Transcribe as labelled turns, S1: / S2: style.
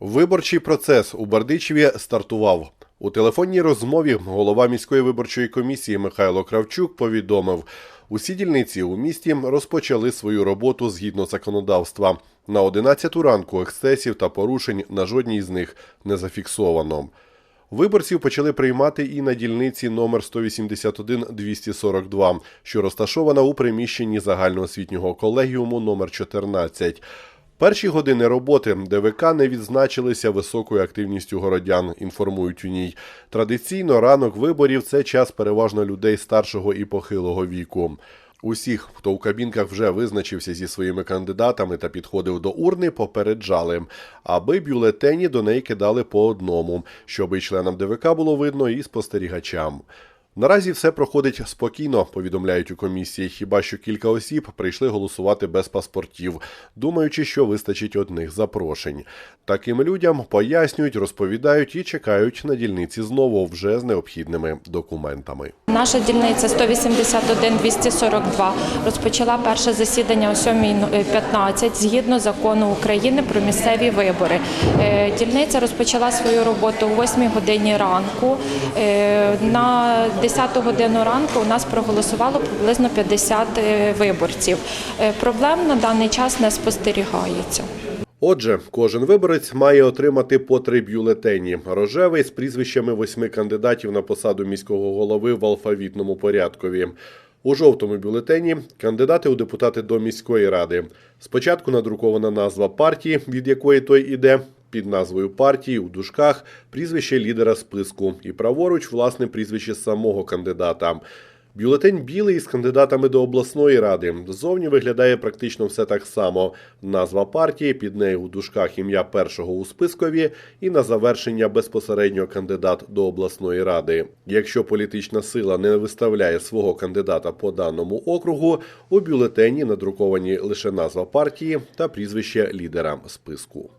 S1: Виборчий процес у Бардичеві стартував. У телефонній розмові голова міської виборчої комісії Михайло Кравчук повідомив, усі дільниці у місті розпочали свою роботу згідно законодавства. На 11 ранку ексцесів та порушень на жодній з них не зафіксовано. Виборців почали приймати і на дільниці номер 181-242, що розташована у приміщенні загальноосвітнього колегіуму номер 14. Перші години роботи ДВК не відзначилися високою активністю городян, інформують у ній. Традиційно ранок виборів це час переважно людей старшого і похилого віку. Усіх, хто у кабінках вже визначився зі своїми кандидатами та підходив до урни, попереджали, аби бюлетені до неї кидали по одному, щоб і членам ДВК було видно, і спостерігачам. Наразі все проходить спокійно, повідомляють у комісії. Хіба що кілька осіб прийшли голосувати без паспортів, думаючи, що вистачить одних запрошень. Таким людям пояснюють, розповідають і чекають на дільниці знову вже з необхідними документами.
S2: Наша дільниця 181-242 розпочала перше засідання о 7.15 згідно закону України про місцеві вибори. Е, Дільниця розпочала свою роботу о 8 годині ранку. Е, На 10 годину ранку у нас проголосувало приблизно 50 е, виборців. Проблем на даний час не спостерігається.
S1: Отже, кожен виборець має отримати по три бюлетені. Рожевий з прізвищами восьми кандидатів на посаду міського голови в алфавітному порядкові. У жовтому бюлетені кандидати у депутати до міської ради. Спочатку надрукована назва партії, від якої той іде, під назвою партії у дужках прізвище лідера списку і праворуч власне прізвище самого кандидата. Бюлетень білий із кандидатами до обласної ради. Ззовні виглядає практично все так само. Назва партії, під нею у дужках ім'я першого у спискові і на завершення безпосередньо кандидат до обласної ради. Якщо політична сила не виставляє свого кандидата по даному округу, у бюлетені надруковані лише назва партії та прізвище лідера списку.